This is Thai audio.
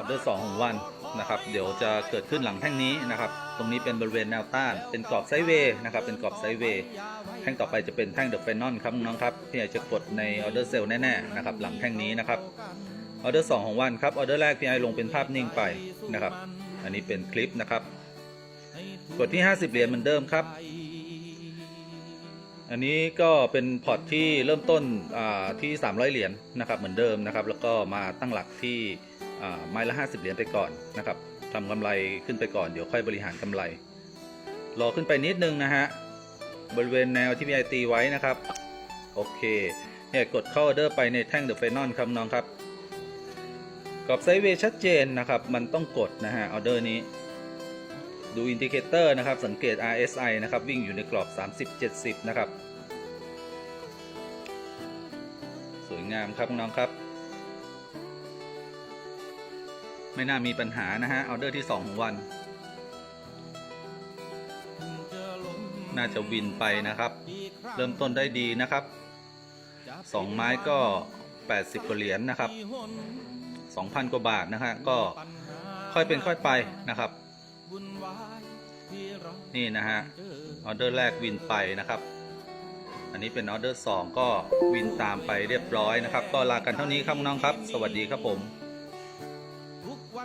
ออเดอร์สองของวันนะครับ เดี๋ยวจะเกิดขึ้นหลังแท่งนี้นะครับ ตรงนี้เป็นบริเวณแนวต้าน เป็นกรอบไซด์เวย์นะครับ เป็นกรอบไซด์เวย์ แท่งต่อไปจะเป็นแท่งเดอะเฟนนอนครับน้องครับพี่ใหญ่จะกดในออเดอร์เซลแน่ๆนะครับ หลังแท่งนี้นะครับ ออเดอร์สองของวันครับ ออเดอร์แรกพี่ไอลงเป็นภาพนิ่งไปนะครับ อันนี้เป็นคลิปนะครับ กดที่ 50 เหรียญเหมือนเดิมครับอันนี้ก็เป็นพอร์ตที่เริ่มต้นอ่าที่ 300 เหรียญนะครับเหมือนเดิมนะครับ แล้วก็มาตั้งหลักที่ ไม้ละ 50 เหรียญไปก่อนนะครับทำกำไรขึ้นไปก่อนเดี๋ยวค่อยบริหารกำไร รอขึ้นไปนิดนึงนะฮะบริเวณแนวที่พี่ไอตีไว้นะครับ โอเคเนี่ยกดเข้าออเดอร์ไปในแท่งเดอะไฟนอลครับน้องครับกรอบไซด์เวย์ชัดเจนนะครับ มันต้องกดนะฮะออเดอร์นี้ ดูอินดิเคเตอร์นะครับ สังเกต RSI นะครับ วิ่งอยู่ในกรอบ 30-70 นะครับ สวยงามครับน้องครับ ไม่น่ามีปัญหานะฮะออเดอร์ที่ 2 ของวัน น่าจะวินไปนะครับ เริ่มต้นได้ดีนะครับ 2 ไม้ก็ 80กว่าเหรียญนะครับ 2,000 กว่าบาทนะฮะก็ค่อยเป็นค่อยไปนะครับ นี่นะฮะออเดอร์แรกวินไปนะครับอันนี้เป็นออเดอร์ 2 ก็วินตามไปเรียบร้อยนะครับ ก็ลากันเท่านี้ครับน้องครับ สวัสดีครับผม